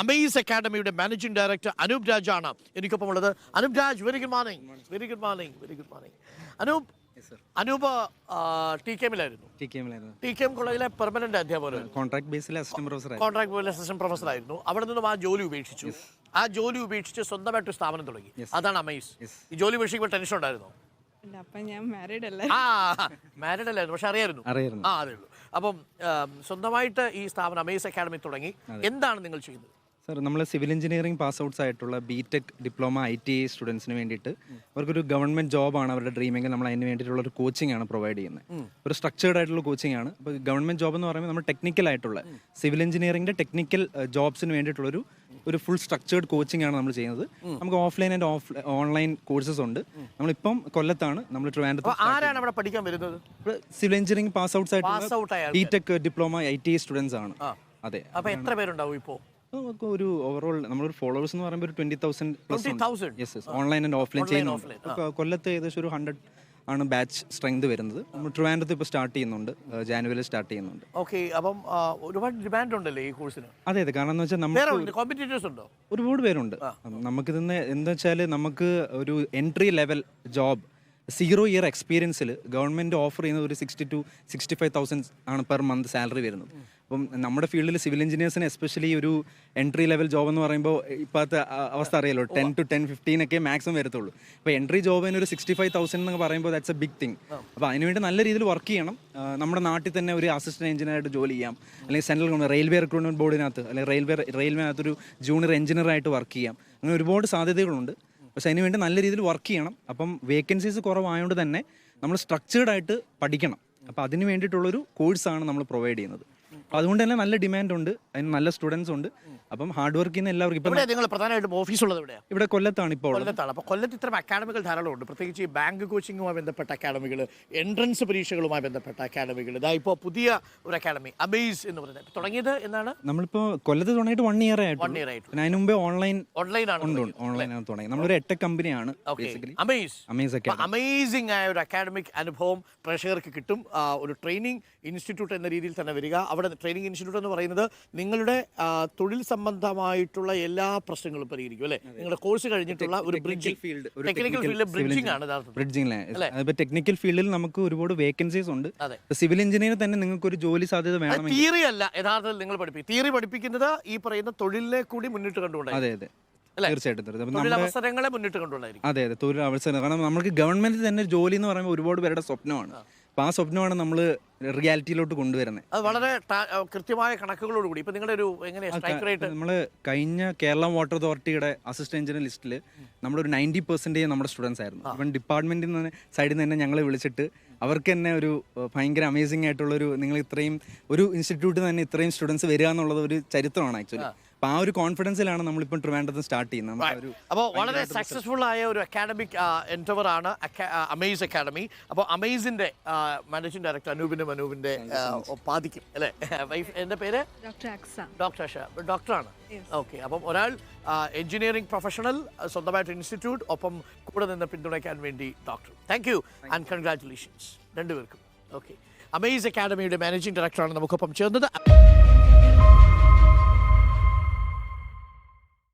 Amaze അക്കാഡമിയുടെ managing director Anoop Raj ആണ് എനിക്കൊപ്പം ഉള്ളത്. Anoop Raj very good morning very good morning very good morning Anoop Anoop T K എമ്മിലായിരുന്നു T K M കോളേജിലെ permanent അധ്യാപകരായിരുന്നു contract ബേസിലെ assistant professor contract ബേസിലെ assistant professor ആയിരുന്നു. അവിടെ നിന്നും ആ ജോലി ഉപേക്ഷിച്ചു. ആ ജോലി ഉപേക്ഷിച്ച് സ്വന്തമായിട്ട് ഒരു സ്ഥാപനം തുടങ്ങി. അതാണ് അമേസ് ഈ ജോലി ഉപേക്ഷിക്കുമ്പോൾ ടെൻഷൻ ഉണ്ടായിരുന്നു? ഇല്ല അപ്പം ഞാൻ മാരീഡ് അല്ല? ആ മാരീഡ് അല്ലായിരുന്നു പക്ഷെ അറിയായിരുന്നു. അറിയായിരുന്നു. ആ അതേ ഉള്ളൂ അപ്പം സ്വന്തമായിട്ട് ഈ സ്ഥാപനം അമേസ് അക്കാഡമി തുടങ്ങി. എന്താണ് നിങ്ങൾ ചെയ്യുന്നത്? സർ നമ്മൾ സിവിൽ എഞ്ചിനീയറിംഗ് പാസ് ഔട്ട്സ് ആയിട്ടുള്ള B tech diploma I T I സ്റ്റുഡൻസിന് വേണ്ടിയിട്ട് അവർക്കൊരു ഗവൺമെന്റ് ജോബാണ് അവരുടെ ഡ്രീമെങ്കിൽ നമ്മൾ അതിന് വേണ്ടിയിട്ടുള്ള ഒരു കോച്ചിങ് ആണ് പ്രൊവൈഡ് ചെയ്യുന്നത്. ഒരു സ്ട്രക്ചേർഡ് ആയിട്ടുള്ള കോച്ചിങ് ആണ്. അപ്പോൾ ഗവൺമെന്റ് ജോബ് എന്ന് പറയുമ്പോൾ നമ്മൾ ടെക്നിക്കൽ ആയിട്ടുള്ള സിവിൽ എഞ്ചിനീയറിംഗിന്റെ ടെക്നിക്കൽ ജോബ്സിന് വേണ്ടിയിട്ടുള്ള ഒരു ഒരു ഫുൾ സ്ട്രക്ചേർഡ് കോച്ചിങ് ആണ് നമ്മൾ ചെയ്യുന്നത്. നമുക്ക് offline and of online courses ഉണ്ട്. നമ്മളിപ്പം കൊല്ലത്താണ്. നമ്മൾ ട്രിവാൻഡ്രത്ത് ആരാണ് അവിടെ പഠിക്കാൻ വരുന്നത്? സിവിൽ എഞ്ചിനീയറിംഗ് പാസ് ഔട്ട്സ് ആയിട്ട് ആയിട്ടുള്ള B tech diploma I T I students ആണ്. അതെ. അപ്പൊ എത്ര പേരുണ്ടാവും ഇപ്പോ? നമുക്ക് ഒരു ഓവറോൾ നമ്മളൊരു ഫോളോവേഴ്സ് എന്ന് പറയുമ്പോൾ ഒരു twenty thousand plus 20,000? Yes yes online and offline ചെയ്യുന്നുണ്ട്. offline, ഇപ്പൊ കൊല്ലത്ത് ഏകദേശം ഒരു ഹൺഡ്രഡ് ആണ് ബാച്ച് സ്ട്രെങ്ത് വരുന്നത്. നമ്മൾ ട്രിവാൻഡ്രത്ത് ഇപ്പോൾ സ്റ്റാർട്ട് ചെയ്യുന്നുണ്ട്. ജാനുവരിയിൽ സ്റ്റാർട്ട് ചെയ്യുന്നുണ്ട്. ഓക്കെ അപ്പം ആ, ഒരുപാട് ഡിമാൻഡ് ഉണ്ടല്ലേ ഈ കോഴ്സിന് അതെ അതെ. കാരണം എന്ന് വെച്ചാൽ വേറെ നമുക്ക് കോമ്പറ്റീറ്റേഴ്സ് ഉണ്ടോ? ഒരുപാട് പേരുണ്ട്. നമുക്കിതിന്ന് എന്താ വെച്ചാൽ നമുക്ക് ഒരു entry level job zero year എക്സ്പീരിയൻസിൽ government offer ചെയ്യുന്നത് ഒരു sixty to sixty five thousand ആണ് പെർ മന്ത് സാലറി വരുന്നത്. അപ്പം നമ്മുടെ ഫീൽഡിൽ സിവിൽ എഞ്ചിനീയേഴ്സിന് എസ്പെഷ്യലി ഒരു എൻട്രി ലെവൽ ജോബ് എന്ന് പറയുമ്പോൾ ഇപ്പോഴത്തെ അവസ്ഥ അറിയാലോ ടെൻ ടു ടെൻ ഫിഫ്റ്റീൻ ഒക്കെ മാക്സിമം വരത്തുള്ളൂ. അപ്പോൾ എൻട്രി ജോബിന് ഒരു സിക്സ്റ്റി ഫൈവ് തൗസൻഡ് എന്ന് പറയുമ്പോൾ ദാറ്റ്സ് എ ബിഗ് തിങ് അപ്പോൾ അതിനുവേണ്ടി നല്ല രീതിയിൽ വർക്ക് ചെയ്യണം. നമ്മുടെ നാട്ടിൽ തന്നെ ഒരു അസിസ്റ്റന്റ് എഞ്ചിനീയറായിട്ട് ജോലി ചെയ്യാം. അല്ലെങ്കിൽ സെൻട്രൽ ഗവൺമെന്റ് റെയിൽവേ റിക്രൂട്ട്മെന്റ് ബോർഡിനകത്ത് അല്ലെങ്കിൽ റെയിൽവേ റെയിൽവേനകത്ത് ഒരു ജൂനിയർ എഞ്ചിനീയറായിട്ട് വർക്ക് ചെയ്യാം. അങ്ങനെ ഒരുപാട് സാധ്യതകളുണ്ട്. പക്ഷെ അതിനുവേണ്ടി നല്ല രീതിയിൽ വർക്ക് ചെയ്യണം. അപ്പം വേക്കൻസീസ് കുറവായതുകൊണ്ട് തന്നെ നമ്മൾ സ്ട്രക്ചേർഡ് ആയിട്ട് പഠിക്കണം. അപ്പം അതിന് വേണ്ടിയിട്ടുള്ളൊരു കോഴ്സാണ് നമ്മൾ പ്രൊവൈഡ് ചെയ്യുന്നത്. അപ്പോൾ അതുകൊണ്ട് തന്നെ നല്ല ഡിമാൻഡ് ഉണ്ട്. അതിന് നല്ല സ്റ്റുഡൻസ് ഉണ്ട്. അപ്പം ഹാർഡ് വർക്ക് ചെയ്യുന്ന എല്ലാവർക്കും ഇപ്പം ഇവിടെ നിങ്ങൾ പ്രധാനമായിട്ടും ഓഫീസ് ഉള്ളത് എവിടെയാണ് ഇവിടെ കൊല്ലത്താണ് ഇപ്പോൾ ഉള്ളത്. കൊല്ലത്താണ്. അപ്പോൾ കൊല്ലത്ത് ഇത്തരം അക്കാഡമികൾ ധാരാളം ഉണ്ട് പ്രത്യേകിച്ച് ഈ ബാങ്ക് കോച്ചിങ്ങുമായി ബന്ധപ്പെട്ട അക്കാഡമികൾ എൻട്രൻസ് പരീക്ഷകളുമായി ബന്ധപ്പെട്ട അക്കാഡമികൾ ഇതാ ഇപ്പോൾ പുതിയ ഒരു അക്കാഡമി അബേസ് എന്ന് പറയുന്നത്. തുടങ്ങിയത് എന്നാണ് നമ്മളിപ്പോൾ കൊല്ലത്ത് തുടങ്ങിയിട്ട് വൺ ഇയർ ആയിട്ട് വൺ ഇയർ ആയിട്ട് പിന്നെ അതിന് മുമ്പേ ഓൺലൈൻ ഉണ്ട് ഓൺലൈനാണ് തുടങ്ങി നമ്മളൊരു എട്ട കമ്പനിയാണ് ബേസിക്കലി അമേസ് അമേസ് ഒക്കെ അമേസിംഗ് ആയ ഒരു അക്കാഡമിക് അനുഭവം പ്രേക്ഷകർക്ക് കിട്ടും. ആ, ഒരു ട്രെയിനിങ് ഇൻസ്റ്റിറ്റ്യൂട്ട് എന്ന രീതിയിൽ തന്നെ വരിക. അവിടെ ട്രെയിനിങ് ഇൻസ്റ്റിറ്റ്യൂട്ട് എന്ന് പറയുന്നത് നിങ്ങളുടെ ആ, തൊഴിൽ സംബന്ധമായിട്ടുള്ള എല്ലാ പ്രശ്നങ്ങളും പരിഹരിക്കും അല്ലേ? നിങ്ങളുടെ കോഴ്സ് കഴിഞ്ഞിട്ടുള്ള ഒരു bridging field technical field bridging. ആണ് ബ്രിഡ്ജിംഗ് അതിപ്പോൾ ടെക്നിക്കൽ ഫീൽഡിൽ നമുക്ക് ഒരുപാട് വേക്കൻസീസ് ഉണ്ട്. സിവിൽ എഞ്ചിനീയർ തന്നെ നിങ്ങൾക്ക് ഒരു ജോലി സാധ്യത വേണം തിയറി അല്ല യഥാർത്ഥത്തിൽ നിങ്ങൾ പഠിപ്പിക്കും തിയറി പഠിപ്പിക്കുന്നത് ഈ പറയുന്ന തൊഴിലിനെ കൂടി മുന്നിട്ട് കണ്ടുകൊണ്ടായിരിക്കും. അതെ അതെ? തീർച്ചയായിട്ടും തൊഴിലവസരങ്ങളെ മുന്നിട്ട് കണ്ടുകൊണ്ടായിരിക്കും. അതെ അതെ. തൊഴിൽ അവസരങ്ങൾ. കാരണം നമുക്ക് ഗവൺമെന്റ് തന്നെ ജോലി എന്ന് പറയുമ്പോൾ ഒരുപാട് പേരുടെ സ്വപ്നമാണ്. അപ്പോൾ ആ സ്വപ്നമാണ് നമ്മൾ റിയാലിറ്റിയിലോട്ട് കൊണ്ടുവരുന്നത് അത് വളരെ കൃത്യമായ കണക്കുകളോട് കൂടി. ഇപ്പൊ നിങ്ങളുടെ ഒരു എങ്ങനെ സ്ട്രൈക്ക് റേറ്റ്? നമ്മൾ കഴിഞ്ഞ കേരള വാട്ടർ അതോറിറ്റിയുടെ അസിസ്റ്റന്റ് എഞ്ചിനീയർ ലിസ്റ്റിൽ നമ്മളൊരു നയന്റി പെർസെന്റേജ് നമ്മുടെ സ്റ്റുഡൻസ് ആയിരുന്നു. ഇവൻ ഡിപ്പാർട്ട്മെന്റിൽ നിന്ന് സൈഡിൽ നിന്ന് തന്നെ ഞങ്ങൾ വിളിച്ചിട്ട് അവർക്ക് തന്നെ ഒരു ഭയങ്കര അമേസിംഗ് ആയിട്ടുള്ളൊരു നിങ്ങൾ ഇത്രയും ഒരു ഇൻസ്റ്റിറ്റ്യൂട്ടിൽ തന്നെ ഇത്രയും സ്റ്റുഡൻസ് വരിക എന്നുള്ളത് ഒരു ചരിത്രമാണ് ആക്ച്വലി. അപ്പോൾ ആ ഒരു കോൺഫിഡൻസിലാണ് നമ്മളിപ്പോൾ ട്രിവാൻഡ്രത്ത് സ്റ്റാർട്ട് ചെയ്യുന്നത്. ഒരു അപ്പോൾ വളരെ സക്സസ്ഫുൾ ആയ ഒരു അക്കാഡമിക് എന്റവർ ആണ് അമേസ് അക്കാഡമി അപ്പോൾ അമേസിന്റെ മാനേജിംഗ് ഡയറക്ടർ അനൂപിന്റെ മനൂപിന്റെ പാതിക്കും അല്ലേ? വൈഫ് എന്റെ പേര്? ഡോക്ടർ അക്ഷ ഡോക്ടർ ആണ് ഡോക്ടറാണ്. ഓക്കെ. അപ്പം ഒരാൾ എഞ്ചിനീയറിംഗ് പ്രൊഫഷണൽ സ്വന്തമായിട്ട് ഇൻസ്റ്റിറ്റ്യൂട്ട് ഒപ്പം കൂടെ നിന്ന് പിന്തുണയ്ക്കാൻ വേണ്ടി doctor thank you and congratulations രണ്ടുപേർക്കും. ഓക്കെ. അമേസ് അക്കാഡമിയുടെ മാനേജിംഗ് ഡയറക്ടറാണ് നമുക്കൊപ്പം ചേർന്നത്.